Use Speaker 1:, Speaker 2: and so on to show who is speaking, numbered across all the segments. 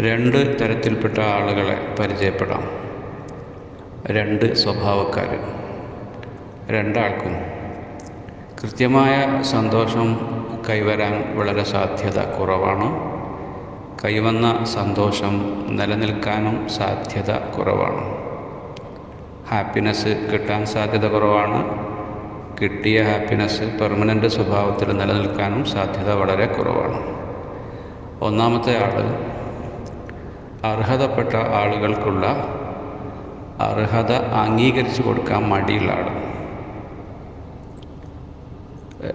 Speaker 1: രണ്ട് തരത്തിൽപ്പെട്ട ആളുകളെ പരിചയപ്പെടാം. രണ്ട് സ്വഭാവക്കാർ രണ്ടാൾക്കും കൃത്യമായ സന്തോഷം കൈവരാൻ വളരെ സാധ്യത കുറവാണ്. കൈവന്ന സന്തോഷം നിലനിൽക്കാനും സാധ്യത കുറവാണ്. ഹാപ്പിനെസ് കിട്ടാൻ സാധ്യത കുറവാണ്. കിട്ടിയ ഹാപ്പിനെസ് പെർമനന്റ് സ്വഭാവത്തിൽ നിലനിൽക്കാനും സാധ്യത വളരെ കുറവാണ്. ഒന്നാമത്തെ ആൾ അർഹതപ്പെട്ട ആളുകൾക്കുള്ള അർഹത അംഗീകരിച്ചു കൊടുക്കാൻ മടിയുള്ള ആൾ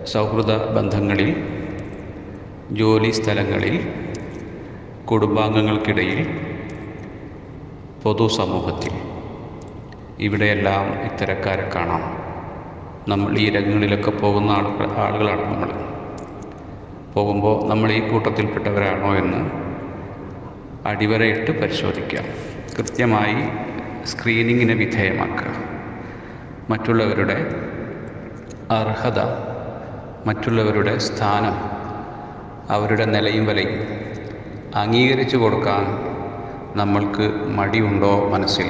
Speaker 1: സൗഹൃദ ബന്ധങ്ങളിൽ ജോലി സ്ഥലങ്ങളിൽ കുടുംബാംഗങ്ങൾക്കിടയിൽ പൊതുസമൂഹത്തിൽ ഇവിടെയെല്ലാം ഇത്തരക്കാരെ കാണാം. നമ്മൾ ഈ രംഗങ്ങളിലൊക്കെ പോകുന്ന ആളുകളാണ് നമ്മൾ. പോകുമ്പോൾ നമ്മൾ ഈ കൂട്ടത്തിൽപ്പെട്ടവരാണോ എന്ന് അടിവരയിട്ട് പരിശോധിക്കുക. കൃത്യമായി സ്ക്രീനിങ്ങിന് വിധേയമാക്കുക. മറ്റുള്ളവരുടെ അർഹത മറ്റുള്ളവരുടെ സ്ഥാനം അവരുടെ നിലയും വിലയും അംഗീകരിച്ചു കൊടുക്കാൻ നമ്മൾക്ക് മടിയുണ്ടോ മനസ്സിൽ?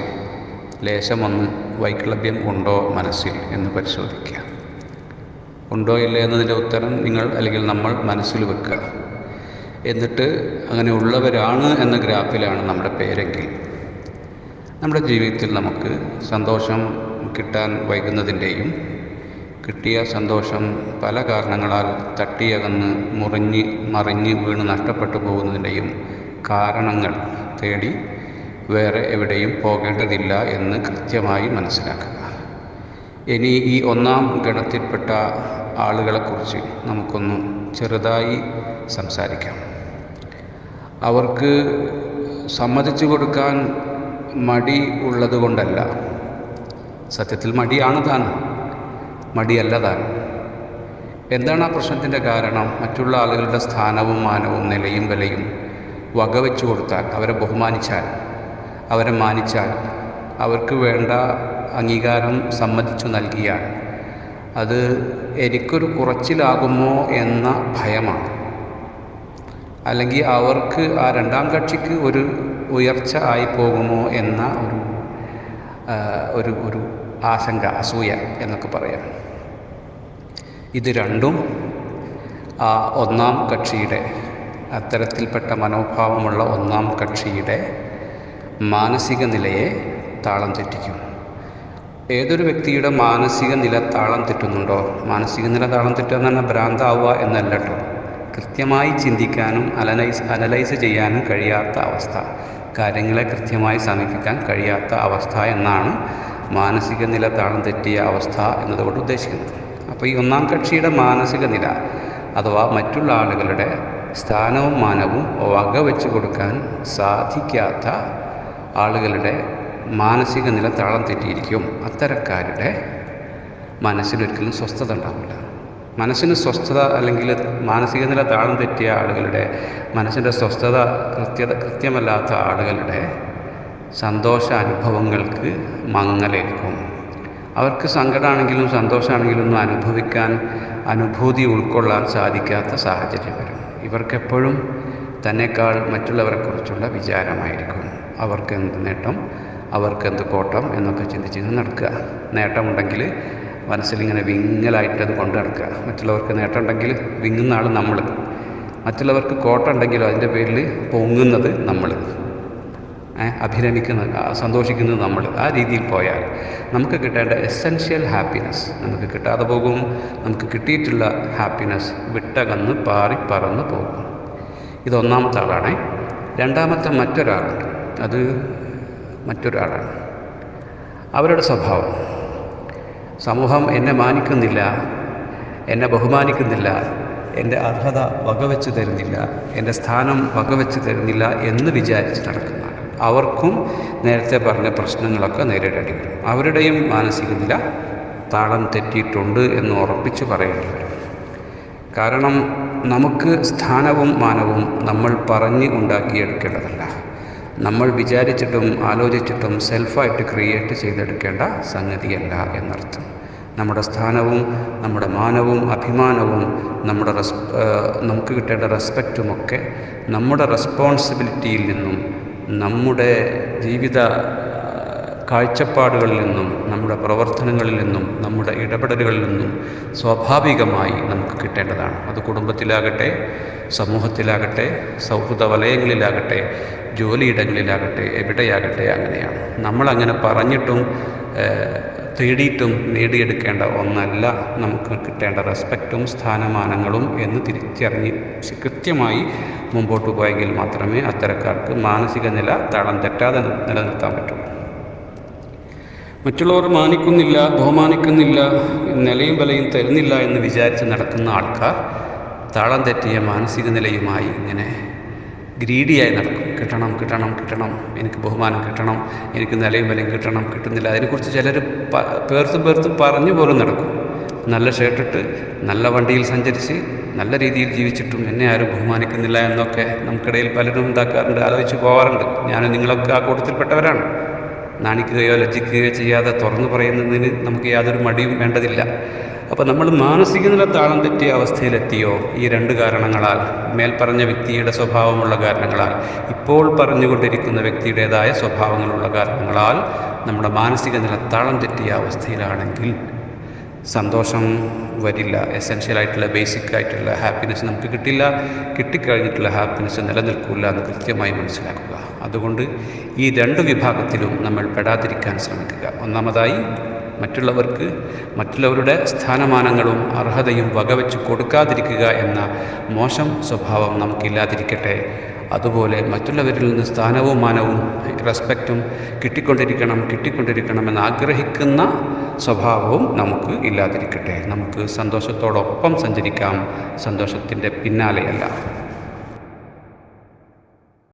Speaker 1: ലേശമൊന്ന് വൈക്ലഭ്യം ഉണ്ടോ മനസ്സിൽ എന്ന് പരിശോധിക്കുക. ഉണ്ടോ ഇല്ലേ എന്നതിന്റെ ഉത്തരം നിങ്ങൾ അല്ലെങ്കിൽ നമ്മൾ മനസ്സിൽ വെക്കുക. എന്നിട്ട് അങ്ങനെ ഉള്ളവരാണ് എന്ന ഗ്രാഫിലാണ് നമ്മുടെ പേരെങ്കിൽ. നമ്മുടെ ജീവിതത്തിൽ നമുക്ക് സന്തോഷം കിട്ടാൻ വൈകുന്നതിന്റെയും കിട്ടിയ സന്തോഷം പല കാരണങ്ങളാൽ തട്ടിയകന്ന് മുറിഞ്ഞ് മറിഞ്ഞ് വീണ് നഷ്ടപ്പെട്ടു പോകുന്നതിന്റെയും കാരണങ്ങൾ തേടി വേറെ എവിടെയും പോകേണ്ടതില്ല എന്ന് കൃത്യമായി മനസ്സിലാക്കുക. ഇനി ഈ ഒന്നാം ഗണത്തിൽപ്പെട്ട ആളുകളെക്കുറിച്ച് നമുക്കൊന്ന് ചെറുതായി സംസാരിക്കാം. അവർക്ക് സമ്മതിച്ചു കൊടുക്കാൻ മടി ഉള്ളത് കൊണ്ടല്ല. സത്യത്തിൽ മടിയാണ് താൻ. മടിയല്ല താൻ. എന്താണ് ആ പ്രശ്നത്തിന്റെ കാരണം? മറ്റുള്ള ആളുകളുടെ സ്ഥാനവും മാനവും നിലയും വിലയും വകവെച്ചു കൊടുത്താൽ അവരെ ബഹുമാനിച്ചാൽ അവരെ മാനിച്ചാൽ അവർക്ക് വേണ്ട അംഗീകാരം സമ്മതിച്ചു നൽകിയാൽ അത് എനിക്കൊരു കുറച്ചിലാകുമോ എന്ന ഭയമാണ്. അല്ലെങ്കിൽ അവർക്ക് ആ രണ്ടാം കക്ഷിക്ക് ഒരു ഉയർച്ച ആയി പോകുമോ എന്ന ഒരു ഒരു ഒരു ആശങ്ക അസൂയ എന്നൊക്കെ പറയാം. ഇത് രണ്ടും ആ ഒന്നാം കക്ഷിയുടെ അത്തരത്തിൽപ്പെട്ട മനോഭാവമുള്ള ഒന്നാം കക്ഷിയുടെ മാനസിക നിലയെ താളം തെറ്റിക്കും. ഏതൊരു വ്യക്തിയുടെ മാനസിക നില താളം തെറ്റുന്നുണ്ടോ? മാനസിക നില താളം തെറ്റുക എന്ന് പറഞ്ഞാൽ ഭ്രാന്താവുക എന്നല്ല കേട്ടോ. കൃത്യമായി ചിന്തിക്കാനും അനലൈസ് അനലൈസ് ചെയ്യാനും കഴിയാത്ത അവസ്ഥ. കാര്യങ്ങളെ കൃത്യമായി സമീപിക്കാൻ കഴിയാത്ത അവസ്ഥ എന്നാണ് മാനസിക നില താളം തെറ്റിയ അവസ്ഥ എന്നതുകൊണ്ട് ഉദ്ദേശിക്കുന്നത്. അപ്പോൾ ഈ ഒന്നാം കക്ഷിയുടെ മാനസിക നില അഥവാ മറ്റുള്ള ആളുകളുടെ സ്ഥാനവും മാനവും വകവെച്ച് കൊടുക്കാൻ സാധിക്കാത്ത ആളുകളുടെ മാനസിക നില താളം തെറ്റിയിരിക്കും. അത്തരക്കാരുടെ മനസ്സിലൊരിക്കലും സ്വസ്ഥത ഉണ്ടാവില്ല. മനസ്സിന് സ്വസ്ഥത അല്ലെങ്കിൽ മാനസിക നില താളം തെറ്റിയ ആളുകളുടെ മനസ്സിന്റെ സ്വസ്ഥത കൃത്യത കൃത്യമല്ലാത്ത ആളുകളുടെ സന്തോഷ അനുഭവങ്ങൾക്ക് മങ്ങലേൽക്കും. അവർക്ക് സങ്കടമാണെങ്കിലും സന്തോഷമാണെങ്കിലും ഒന്നും അനുഭവിക്കാൻ അനുഭൂതി ഉൾക്കൊള്ളാൻ സാധിക്കാത്ത സാഹചര്യം വരും. ഇവർക്കെപ്പോഴും തന്നെക്കാൾ മറ്റുള്ളവരെക്കുറിച്ചുള്ള വിചാരമായിരിക്കും. അവർക്ക് എന്ത് നേട്ടം അവർക്ക് എന്ത് കോട്ടം എന്നൊക്കെ ചിന്തിച്ച് നടക്കുക. നേട്ടമുണ്ടെങ്കിൽ മനസ്സിലിങ്ങനെ വിങ്ങലായിട്ട് അത് കൊണ്ടു നടക്കുക മറ്റുള്ളവർക്ക് നേട്ടം നേട്ടമുണ്ടെങ്കിൽ വിങ്ങുന്ന ആൾ നമ്മൾ. മറ്റുള്ളവർക്ക് കോട്ടുണ്ടെങ്കിലോ അതിന്റെ പേരിൽ പൊങ്ങുന്നത് നമ്മൾ. അഭിരമിക്കുന്നത് സന്തോഷിക്കുന്നത് നമ്മൾ. ആ രീതിയിൽ പോയാൽ നമുക്ക് കിട്ടേണ്ട എസെൻഷ്യൽ ഹാപ്പിനെസ് നമുക്ക് കിട്ടാതെ പോകും. നമുക്ക് കിട്ടിയിട്ടുള്ള ഹാപ്പിനെസ് വിട്ടകന്ന് പാറി പറന്ന് പോകും. ഇതൊന്നാമത്തെ ആളാണ്. രണ്ടാമത്തെ മറ്റൊരാളുണ്ട്. അത് മറ്റൊരാളാണ്. അവരുടെ സ്വഭാവം. സമൂഹം എന്നെ മാനിക്കുന്നില്ല എന്നെ ബഹുമാനിക്കുന്നില്ല എന്റെ അർഹത വകവെച്ച് തരുന്നില്ല എന്റെ സ്ഥാനം വകവെച്ച് തരുന്നില്ല എന്ന് വിചാരിച്ച് നടക്കുന്ന അവർക്കും നേരത്തെ പറഞ്ഞ പ്രശ്നങ്ങളൊക്കെ നേരിടേണ്ടി വരും. അവരുടെയും മാനസിക നില താളം തെറ്റിയിട്ടുണ്ട് എന്ന് ഉറപ്പിച്ച് പറയേണ്ടി വരും. കാരണം നമുക്ക് സ്ഥാനവും മാനവും നമ്മൾ പറഞ്ഞ് ഉണ്ടാക്കിയെടുക്കേണ്ടതല്ല. നമ്മൾ വിചാരിച്ചിട്ടും ആലോചിച്ചിട്ടും സെൽഫായിട്ട് ക്രിയേറ്റ് ചെയ്തെടുക്കേണ്ട സംഗതിയല്ല എന്നർത്ഥം. നമ്മുടെ സ്ഥാനവും നമ്മുടെ മാനവും അഭിമാനവും നമ്മുടെ റെസ് നമുക്ക് കിട്ടേണ്ട റെസ്പെക്റ്റുമൊക്കെ നമ്മുടെ റെസ്പോൺസിബിലിറ്റിയിൽ നിന്നും നമ്മുടെ ജീവിത കാഴ്ചപ്പാടുകളിൽ നിന്നും നമ്മുടെ പ്രവർത്തനങ്ങളിൽ നിന്നും നമ്മുടെ ഇടപെടലുകളിൽ നിന്നും സ്വാഭാവികമായി നമുക്ക് കിട്ടേണ്ടതാണ്. അത് കുടുംബത്തിലാകട്ടെ സമൂഹത്തിലാകട്ടെ സൗഹൃദ വലയങ്ങളിലാകട്ടെ ജോലിയിടങ്ങളിലാകട്ടെ എവിടെയാകട്ടെ അങ്ങനെയാണ്. നമ്മളങ്ങനെ പറഞ്ഞിട്ടും തേടിയിട്ടും നേടിയെടുക്കേണ്ട ഒന്നല്ല നമുക്ക് കിട്ടേണ്ട റെസ്പെക്റ്റും സ്ഥാനമാനങ്ങളും എന്ന് തിരിച്ചറിഞ്ഞ് കൃത്യമായി മുമ്പോട്ട് പോയെങ്കിൽ മാത്രമേ അത്തരക്കാർക്ക് മാനസിക നില താളം തെറ്റാതെ നിലനിർത്താൻ പറ്റൂ. മറ്റുള്ളവർ മാനിക്കുന്നില്ല ബഹുമാനിക്കുന്നില്ല നിലയും വിലയും തരുന്നില്ല എന്ന് വിചാരിച്ച് നടക്കുന്ന ആൾക്കാർ താളം തെറ്റിയ മാനസിക നിലയുമായി ഇങ്ങനെ ഗ്രീഡിയായി നടക്കും. കിട്ടണം കിട്ടണം കിട്ടണം. എനിക്ക് ബഹുമാനം കിട്ടണം എനിക്ക് നിലയും വിലയും കിട്ടണം കിട്ടുന്നില്ല. അതിനെക്കുറിച്ച് ചിലർ പേർത്തും പേർത്തും പറഞ്ഞു പോലും നടക്കും. നല്ല ഷർട്ടിട്ട് നല്ല വണ്ടിയിൽ സഞ്ചരിച്ച് നല്ല രീതിയിൽ ജീവിച്ചിട്ടും എന്നെ ആരും ബഹുമാനിക്കുന്നില്ല എന്നൊക്കെ നമുക്കിടയിൽ പലരും ഉണ്ടാക്കാറുണ്ട് ആലോചിച്ച് പോകാറുണ്ട് ഞാൻ നിങ്ങളൊക്കെ ആ കൂട്ടത്തിൽപ്പെട്ടവരാണ്. നാണിക്കുകയോ ലജ്ജിക്കുകയോ ചെയ്യാതെ തുറന്നു പറയുന്നതിന് നമുക്ക് യാതൊരു മടിയും വേണ്ടതില്ല. അപ്പോൾ നമ്മൾ മാനസിക നില താളം തെറ്റിയ അവസ്ഥയിലെത്തിയോ ഈ രണ്ട് കാരണങ്ങളാൽ? മേൽപ്പറഞ്ഞ വ്യക്തിയുടെ സ്വഭാവമുള്ള കാരണങ്ങളാൽ. ഇപ്പോൾ പറഞ്ഞുകൊണ്ടിരിക്കുന്ന വ്യക്തിയുടേതായ സ്വഭാവങ്ങളുള്ള കാരണങ്ങളാൽ നമ്മുടെ മാനസിക നില താളം തെറ്റിയ അവസ്ഥയിലാണെങ്കിൽ സന്തോഷം വരില്ല. എസെൻഷ്യലായിട്ടുള്ള ബേസിക് ആയിട്ടുള്ള ഹാപ്പിനെസ് നമുക്ക് കിട്ടില്ല. കിട്ടിക്കഴിഞ്ഞിട്ടുള്ള ഹാപ്പിനെസ് നിലനിൽക്കില്ല എന്ന് കൃത്യമായി മനസ്സിലാക്കുക. അതുകൊണ്ട് ഈ രണ്ട് വിഭാഗത്തിലും നമ്മൾ പെടാതിരിക്കാൻ ശ്രമിക്കുക. ഒന്നാമതായി മറ്റുള്ളവർക്ക് മറ്റുള്ളവരുടെ സ്ഥാനമാനങ്ങളും അർഹതയും വകവെച്ച് കൊടുക്കാതിരിക്കുക എന്ന മോശം സ്വഭാവം നമുക്കില്ലാതിരിക്കട്ടെ. അതുപോലെ മറ്റുള്ളവരിൽ നിന്ന് സ്ഥാനവും മാനവും റെസ്പെക്റ്റും കിട്ടിക്കൊണ്ടിരിക്കണം കിട്ടിക്കൊണ്ടിരിക്കണം എന്ന് ആഗ്രഹിക്കുന്ന സ്വഭാവവും നമുക്ക് ഇല്ലാതിരിക്കട്ടെ. നമുക്ക് സന്തോഷത്തോടൊപ്പം സഞ്ചരിക്കാം. സന്തോഷത്തിന്റെ പിന്നാലെയല്ല.